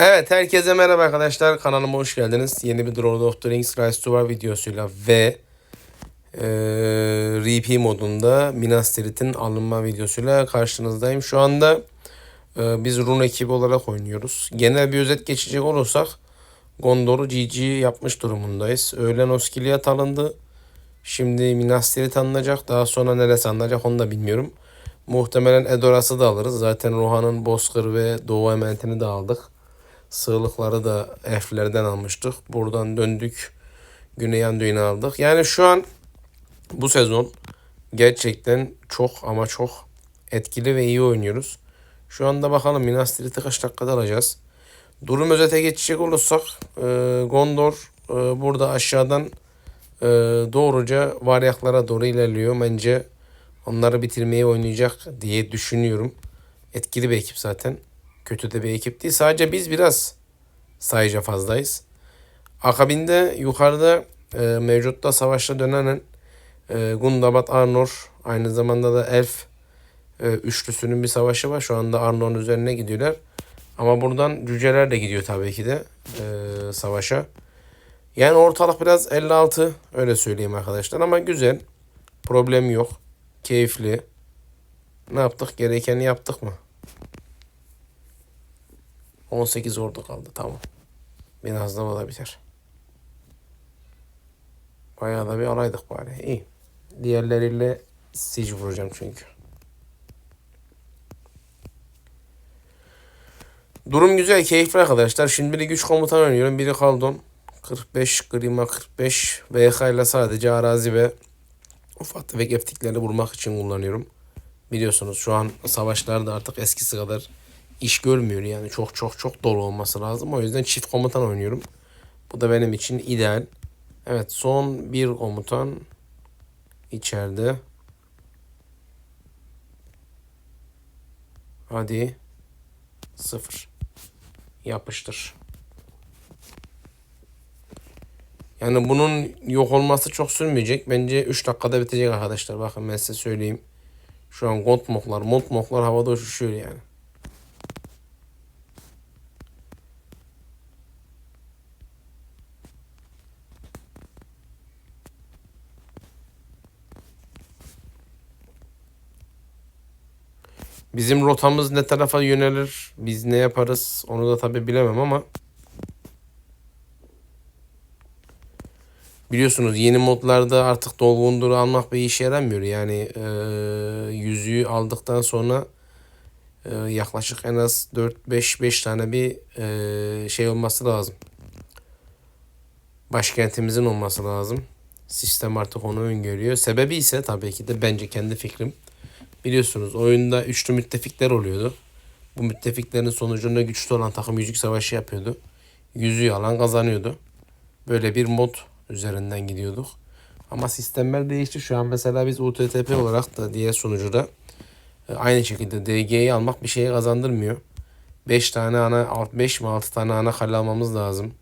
Evet herkese merhaba arkadaşlar kanalıma hoş geldiniz. Yeni bir Lord of the Rings Rise to War videosuyla ve e, RP modunda Minas Tirith'in alınma videosuyla karşınızdayım. Şu anda e, biz Rune ekibi olarak oynuyoruz. Genel bir özet geçecek olursak Gondor'u GG yapmış durumundayız. Öğlen Oskiliat alındı. Şimdi Minas Tirith alınacak. Daha sonra neresi alınacak onu da bilmiyorum. Muhtemelen Edoras'ı da alırız. Zaten Rohan'ın Bozkır ve Doğu Ementini de aldık. Sığlıkları da elflerden almıştık. Buradan döndük. Güney Anduin'i aldık. Yani şu an bu sezon gerçekten çok ama çok etkili ve iyi oynuyoruz. Şu anda bakalım Minas Tirith'i kaç dakikada alacağız. Durum özete geçecek olursak e, Gondor e, burada aşağıdan e, doğruca varyaklara doğru ilerliyor. Bence onları bitirmeyi oynayacak diye düşünüyorum. Etkili bir ekip zaten. Kötü de bir ekip değil. Sadece biz biraz sayıca fazlayız. Akabinde yukarıda e, mevcutta savaşta dönen e, Gundabat Arnor aynı zamanda da Elf e, üçlüsünün bir savaşı var. Şu anda Arnor'un üzerine gidiyorlar. Ama buradan cüceler de gidiyor tabii ki de e, savaşa. Yani ortalık biraz 56 öyle söyleyeyim arkadaşlar ama güzel. Problem yok. Keyifli. Ne yaptık? Gerekeni yaptık mı? 18 ordu kaldı. Tamam. Biraz da biter. Bayağı da bir alaydık bari. İyi. Diğerleriyle siege vuracağım çünkü. Durum güzel, keyifli arkadaşlar. Şimdi biri güç komutan oynuyorum. Biri Kaldon. 45, Grima 45. VK ile sadece arazi ve ufak tefek eftikleri vurmak için kullanıyorum. Biliyorsunuz şu an savaşlarda artık eskisi kadar iş görmüyor yani çok çok çok dolu olması lazım. O yüzden çift komutan oynuyorum. Bu da benim için ideal. Evet son bir komutan içeride. Hadi. Sıfır. Yapıştır. Yani bunun yok olması çok sürmeyecek. Bence 3 dakikada bitecek arkadaşlar. Bakın ben size söyleyeyim. Şu an gontmoklar, montmoklar havada uçuşuyor yani. Bizim rotamız ne tarafa yönelir, biz ne yaparız onu da tabi bilemem ama biliyorsunuz yeni modlarda artık dolgunduru almak bir işe yaramıyor. Yani e, yüzüğü aldıktan sonra e, yaklaşık en az 4-5-5 tane bir e, şey olması lazım. Başkentimizin olması lazım. Sistem artık onu öngörüyor. Sebebi ise tabii ki de bence kendi fikrim. Biliyorsunuz oyunda üçlü müttefikler oluyordu. Bu müttefiklerin sonucunda güçlü olan takım yüzük savaşı yapıyordu. Yüzüğü alan kazanıyordu. Böyle bir mod üzerinden gidiyorduk. Ama sistemler değişti. Şu an mesela biz UTTP olarak da diğer sunucuda e, aynı şekilde DG'yi almak bir şeye kazandırmıyor. 5 tane ana 5 mi 6 tane ana kale almamız lazım.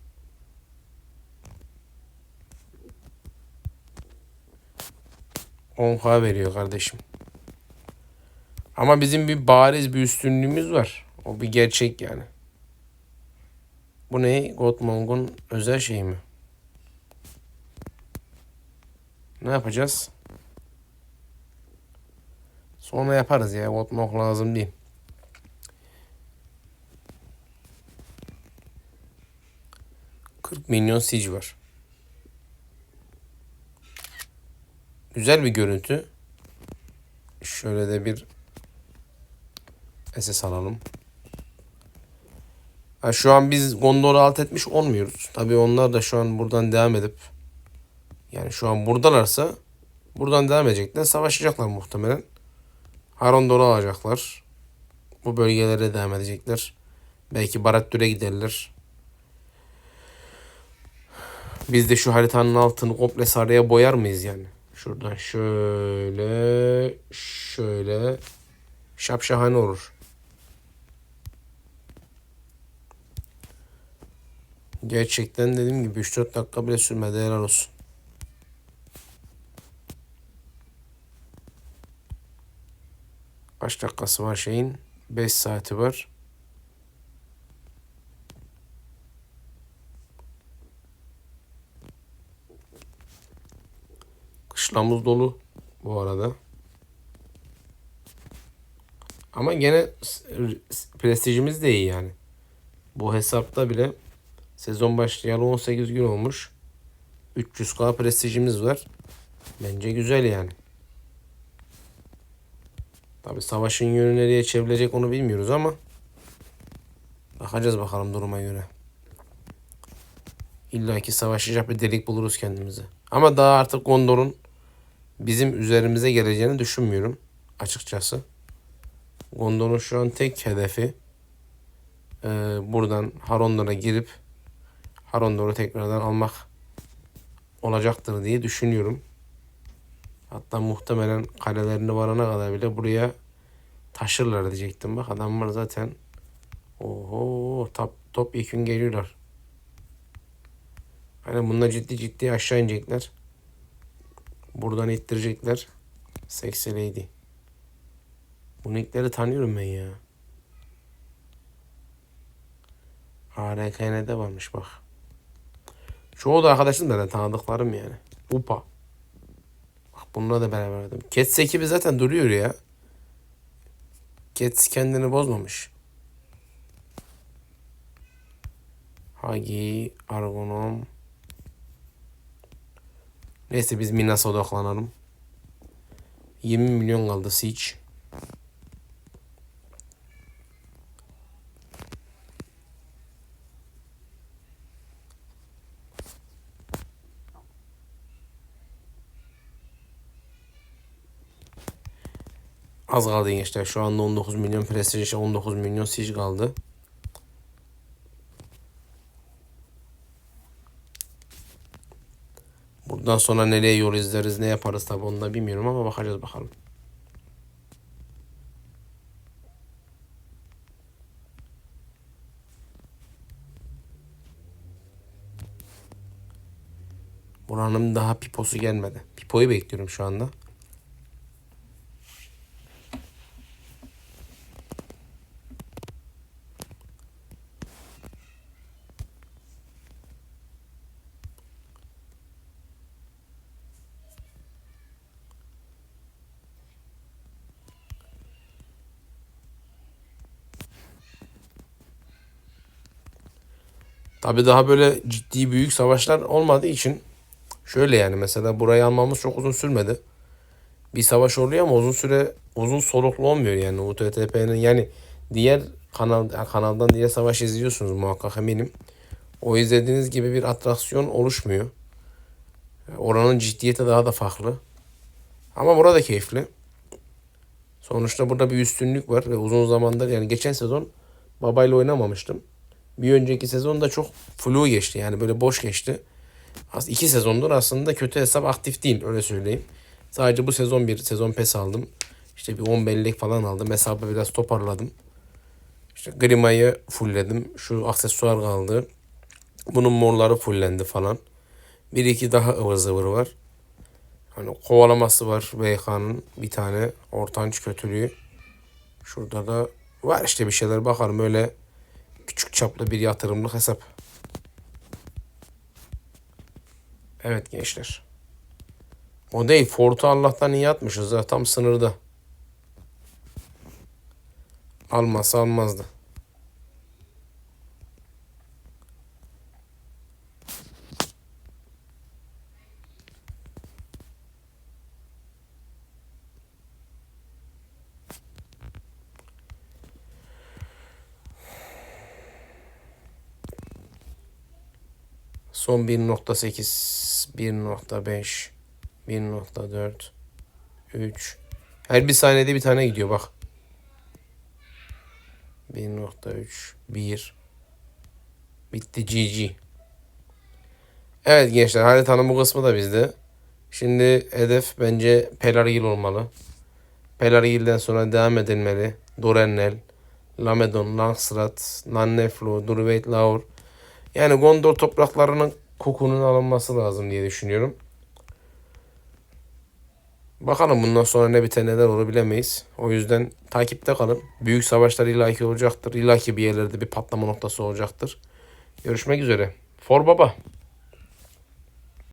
On k veriyor kardeşim. Ama bizim bir bariz bir üstünlüğümüz var. O bir gerçek yani. Bu ne? Gottmong'un özel şeyi mi? Ne yapacağız? Sonra yaparız ya. Gottmong lazım değil. Milyon siege var. Güzel bir görüntü. Şöyle de bir SS alalım. Ha, şu an biz Gondor'u alt etmiş olmuyoruz. Tabi onlar da şu an buradan devam edip yani şu an buradalarsa buradan devam edecekler. Savaşacaklar muhtemelen. Harondor'u alacaklar. Bu bölgelere devam edecekler. Belki Barattür'e giderler. Biz de şu haritanın altını komple sarıya boyar mıyız yani? Şuradan şöyle şöyle şapşahane olur. Gerçekten dediğim gibi 3-4 dakika bile sürmedi helal olsun. Kaç dakikası var şeyin? 5 saati var. Kışlamız dolu bu arada. Ama gene prestijimiz de iyi yani. Bu hesapta bile sezon başlayalı 18 gün olmuş. 300k prestijimiz var. Bence güzel yani. Tabi savaşın yönü nereye çevrilecek onu bilmiyoruz ama bakacağız bakalım duruma göre. İlla ki savaşacak bir delik buluruz kendimize. Ama daha artık Gondor'un bizim üzerimize geleceğini düşünmüyorum açıkçası. Gondor'un şu an tek hedefi e, buradan Harondor'a girip Harondor'u tekrardan almak olacaktır diye düşünüyorum. Hatta muhtemelen kalelerine varana kadar bile buraya taşırlar diyecektim. Bak adamlar zaten oho top, top yekün geliyorlar. Hani bunlar ciddi ciddi aşağı inecekler. Buradan ittirecekler. Sekseleydi. Bu nickleri tanıyorum ben ya. ARKN'de varmış bak. Çoğu da arkadaşım da tanıdıklarım yani. Upa. Bak bununla da beraber verdim. Cats ekibi zaten duruyor ya. Cats kendini bozmamış. Hagi, Argonom. Neyse biz Minas'a odaklanalım. 20 milyon kaldı Siege. Az kaldı gençler. Şu anda 19 milyon prestij, 19 milyon siege kaldı. Buradan sonra nereye yol izleriz, ne yaparız tabi onu da bilmiyorum ama bakacağız bakalım. Buranın daha piposu gelmedi. Pipoyu bekliyorum şu anda. Tabi daha böyle ciddi büyük savaşlar olmadığı için şöyle yani mesela burayı almamız çok uzun sürmedi. Bir savaş oluyor ama uzun süre uzun soluklu olmuyor yani UTTP'nin yani diğer kanal kanaldan diğer savaş izliyorsunuz muhakkak eminim. O izlediğiniz gibi bir atraksiyon oluşmuyor. Oranın ciddiyeti daha da farklı. Ama burada keyifli. Sonuçta burada bir üstünlük var ve uzun zamandır yani geçen sezon babayla oynamamıştım. Bir önceki sezon da çok flu geçti yani böyle boş geçti. Aslında iki sezondur aslında kötü hesap aktif değil öyle söyleyeyim. Sadece bu sezon bir sezon pes aldım. İşte bir 10 bellek falan aldım. Hesabı biraz toparladım. İşte Grima'yı fullledim. Şu aksesuar kaldı. Bunun morları fullendi falan. Bir iki daha ıvır zıvır var. Hani kovalaması var VK'nın bir tane ortanç kötülüğü. Şurada da var işte bir şeyler bakalım öyle çaplı bir yatırımlık hesap. Evet gençler. O değil. Fort'u Allah'tan iyi atmışız ha. Tam sınırda. Almasa almazdı. Son 1.8, 1.5, 1.4, 3. Her bir saniyede bir tane gidiyor bak. 1.3, 1. Bitti GG. Evet gençler haritanın bu kısmı da bizde. Şimdi hedef bence Pelargil olmalı. Pelargil'den sonra devam edilmeli. Dorennel, Lamedon, Langstrat, Nanneflo, Durveit, Laur. Yani Gondor topraklarının kokunun alınması lazım diye düşünüyorum. Bakalım bundan sonra ne biter neler olur bilemeyiz. O yüzden takipte kalın. Büyük savaşlar illaki olacaktır. İllaki bir yerlerde bir patlama noktası olacaktır. Görüşmek üzere. For Baba.